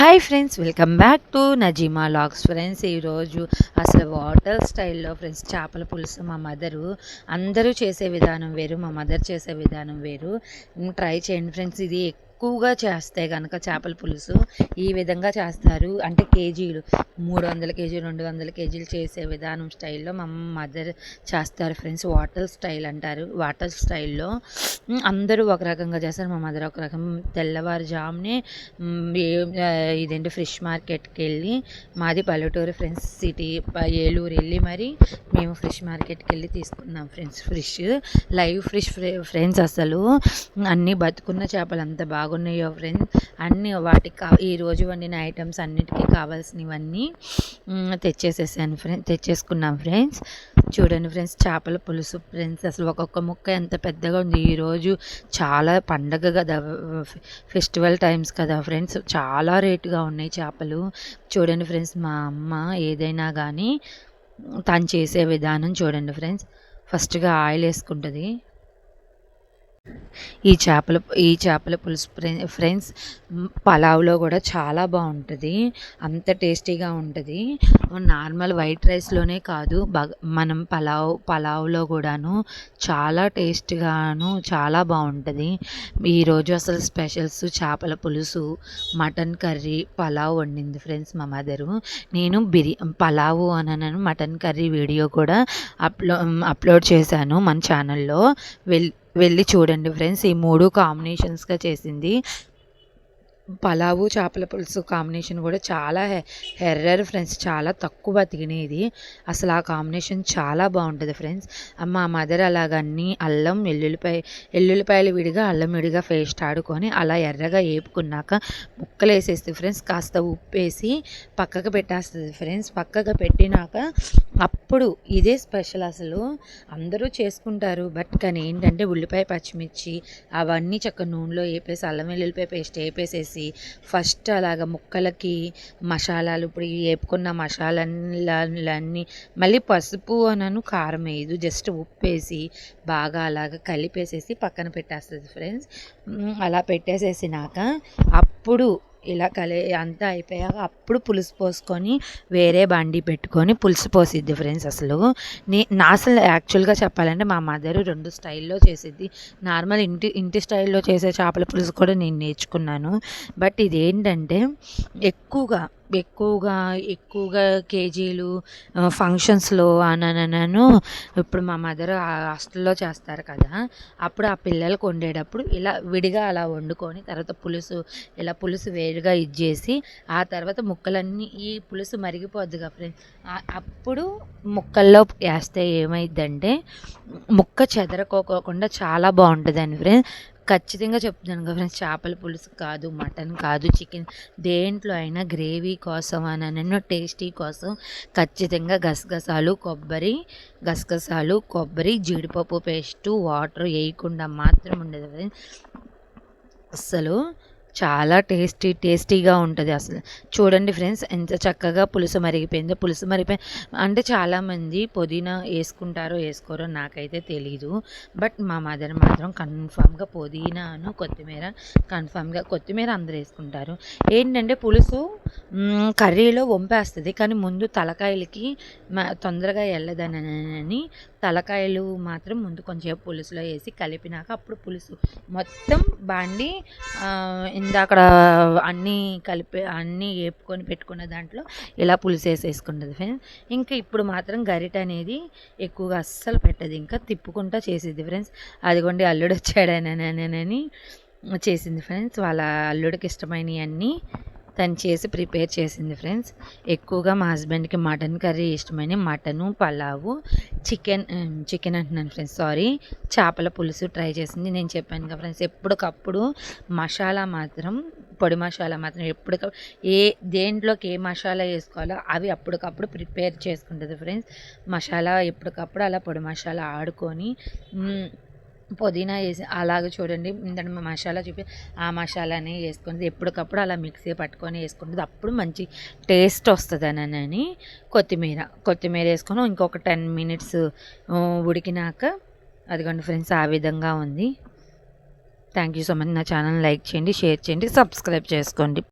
Hi friends welcome back to Najima logs friends ఈరోజు అసలు water స్టైల్లో ఫ్రెండ్స్ చేపల పులుసు మా మదరు అందరూ చేసే విధానం వేరు మా మదర్ చేసే విధానం వేరు. ట్రై చేయండి ఫ్రెండ్స్ ఇది ఎక్కువగా చేస్తే కనుక చేపల పులుసు. ఈ విధంగా చేస్తారు. అంటే కేజీలు. మూడు వందల కేజీలు రెండు వందల కేజీలు చేసే విధానం స్టైల్లో మా మదర్ చేస్తారు ఫ్రెండ్స్. వాటర్ స్టైల్ అంటారు. వాటర్ స్టైల్లో అందరూ ఒక రకంగా చేస్తారు. మా మదర్ ఒక రకం తెల్లవారుజామునే ఏ- ఇదేంటి ఫ్రెష్ మార్కెట్కి వెళ్ళి మాది పల్లెటూరు ఫ్రెండ్స్ సిటీ ఏలూరు వెళ్ళి మరి మేము ఫ్రెష్ మార్కెట్కి వెళ్ళి తీసుకున్నాం friends fresh live fresh friends అసలు అన్నీ బతుకున్న చేపలు అంత బాగున్నాయో ఫ్రెండ్స్ అన్నీ వాటికి కా ఈరోజు వండిన ఐటమ్స్ అన్నిటికీ కావాల్సినవన్నీ తెచ్చేసేసాను ఫ్రెండ్స్ తెచ్చేసుకున్నాం ఫ్రెండ్స్ చూడండి ఫ్రెండ్స్ చేపల పులుసు ఫ్రెండ్స్ అసలు ఒక్కొక్క ముక్క ఎంత పెద్దగా ఉంది. ఈరోజు చాలా పండగ కదా ఫెస్టివల్ టైమ్స్ కదా ఫ్రెండ్స్ చాలా రేటుగా ఉన్నాయి చేపలు. చూడండి ఫ్రెండ్స్ మా అమ్మ ఏదైనా కానీ తను చేసే విధానం చూడండి ఫ్రెండ్స్ ఫస్ట్గా ఆయిల్ వేసుకుంటుంది. ఈ చేపల ఈ చేపల పులుసు ఫ్రెండ్స్ పలావ్లో కూడా చాలా బాగుంటుంది. అంత టేస్టీగా ఉంటుంది. నార్మల్ వైట్ రైస్లోనే కాదు బగ మనం పలావ్ పలావ్లో కూడాను చాలా టేస్ట్గాను చాలా బాగుంటుంది. ఈరోజు అసలు స్పెషల్స్ చేపల పులుసు మటన్ కర్రీ పలావ్ వండింది ఫ్రెండ్స్ మా మదరు. నేను బిర్యా పలావు అనను మటన్ కర్రీ వీడియో కూడా అప్లో అప్లోడ్ చేశాను మన ఛానల్లో. వెల్ వెళ్ళి చూడండి ఫ్రెండ్స్. ఈ మూడు కాంబినేషన్స్గా చేసింది. పలావు చేపల పులుసు కాంబినేషన్ కూడా చాలా హె హెర్రర్ ఫ్రెండ్స్ చాలా తక్కువ తినేది. అసలు ఆ కాంబినేషన్ చాలా బాగుంటుంది ఫ్రెండ్స్ మా మదర్ అలాగన్నీ అల్లం ఎల్లుల్లిపాయ వెల్లుల్లిపాయలు విడిగా అల్లం విడిగా పేస్ట్ ఆడుకొని అలా ఎర్రగా వేపుకున్నాక ముక్కలు వేసేస్తుంది ఫ్రెండ్స్ కాస్త ఉప్పు వేసి పక్కకు పెట్టేస్తుంది ఫ్రెండ్స్ పక్కకు పెట్టినాక అప్పుడు ఇదే స్పెషల్ అసలు. అందరూ చేసుకుంటారు. బట్ కానీ ఏంటంటే ఉల్లిపాయ పచ్చిమిర్చి అవన్నీ చక్క నూనెలో వేపేసి అల్లం వెల్లుల్లిపాయ పేస్ట్ వేపేసేసి ఫస్ట్ అలాగ ముక్కలకి మసాలాలు ఇప్పుడు వేపుకున్న మసాలాలన్నీ మళ్ళీ పసుపు అనను కారం వేయదు జస్ట్ ఉప్పు వేసి బాగా అలాగ కలిపేసేసి పక్కన పెట్టేస్తుంది ఫ్రెండ్స్ అలా పెట్టేసేసినాక అప్పుడు ఇలా కలి అంతా అయిపోయాక అప్పుడు పులుసు పోసుకొని వేరే బండి పెట్టుకొని పులుసు పోసిద్ది ఫ్రెండ్స్ అసలు. నే నా అసలు యాక్చువల్గా చెప్పాలంటే మా మదర్ రెండు స్టైల్లో చేసిద్ది. నార్మల్ ఇంటి ఇంటి స్టైల్లో చేసే చేపల పులుసు కూడా నేను నేర్చుకున్నాను. బట్ ఇదేంటంటే ఎక్కువగా ఎక్కువగా ఎక్కువగా కేజీలు ఫంక్షన్స్లో అనను ఇప్పుడు మా మదర్ హాస్టల్లో చేస్తారు కదా అప్పుడు ఆ పిల్లలకు వండేటప్పుడు ఇలా విడిగా అలా వండుకొని తర్వాత పులుసు ఇలా పులుసు వేరుగా ఇచ్చేసి ఆ తర్వాత ముక్కలన్నీ ఈ పులుసు మరిగిపోద్దిగా ఫ్రెండ్స్ అప్పుడు ముక్కల్లో వేస్తే ఏమైందంటే ముక్క చెదరకోకోకుండా చాలా బాగుంటుందండి ఫ్రెండ్స్. ఖచ్చితంగా చెప్తున్నాను కదా ఫ్రెండ్స్ చేపల పులుసు కాదు మటన్ కాదు చికెన్. దేంట్లో అయినా గ్రేవీ కోసం అనను టేస్టీ కోసం ఖచ్చితంగా గసగసాలు కొబ్బరి గసగసాలు కొబ్బరి జీడిపప్పు పేస్టు వాటర్ వేయకుండా మాత్రం ఉండదు అసలు చాలా టేస్టీ టేస్టీగా ఉంటుంది అసలు. చూడండి ఫ్రెండ్స్ ఎంత చక్కగా పులుసు మరిగిపోయిందో పులుసు మరిగిపోయి అంటే చాలామంది పుదీనా వేసుకుంటారో వేసుకోరో నాకైతే తెలీదు. బట్ మా మదర్ మాత్రం కన్ఫామ్గా పుదీనాను కొత్తిమీర కన్ఫామ్గా కొత్తిమీర అందరూ వేసుకుంటారు. ఏంటంటే పులుసు కర్రీలో వంపేస్తుంది. కానీ ముందు తలకాయలకి తొందరగా వెళ్ళదనని తలకాయలు మాత్రం ముందు కొంచెం పులుసులో వేసి కలిపినాక అప్పుడు పులుసు. మొత్తం బాండి ఇందాక అన్నీ కలిపి అన్నీ వేపుకొని పెట్టుకున్న దాంట్లో ఇలా పులుసు వేసేసుకుంటుంది ఫ్రెండ్స్ ఇంకా ఇప్పుడు మాత్రం గరిట అనేది ఎక్కువగా అస్సలు పెట్టదు. ఇంకా తిప్పుకుంటా చేసేది ఫ్రెండ్స్. అదిగోండి అల్లుడు వచ్చాడనని చేసింది ఫ్రెండ్స్. వాళ్ళ అల్లుడికి ఇష్టమైనవి అన్నీ తను చేసి ప్రిపేర్ చేసింది ఫ్రెండ్స్. ఎక్కువగా మా హస్బెండ్కి మటన్ కర్రీ ఇష్టమైన మటను పలావు చికెన్ చికెన్ అంటున్నాను ఫ్రెండ్స్. సారీ చేపల పులుసు ట్రై చేసింది. నేను చెప్పాను కదా ఫ్రెండ్స్ ఎప్పటికప్పుడు మసాలా మాత్రం పొడి మసాలా మాత్రం ఎప్పటికప్పుడు ఏ దేంట్లోకి ఏ మసాలా వేసుకోవాలో అవి అప్పటికప్పుడు ప్రిపేర్ చేసుకుంటుంది ఫ్రెండ్స్. మసాలా ఎప్పటికప్పుడు అలా పొడి మసాలా ఆడుకొని పుదీనా వేసి అలాగే చూడండి. ఇందాక మసాలా చూపి ఆ మసాలాని వేసుకుంటుంది ఎప్పటికప్పుడు అలా మిక్సీ పట్టుకొని వేసుకుంటుంది. అప్పుడు మంచి టేస్ట్ వస్తుంది అని కొత్తిమీర. కొత్తిమీర వేసుకొని ఇంకొక టెన్ మినిట్స్ ఉడికినాక అదిగోండి ఫ్రెండ్స్ ఆ విధంగా ఉంది. Thank you so much. నా ఛానల్ లైక్ చేయండి షేర్ చేయండి సబ్స్క్రైబ్ చేసుకోండి.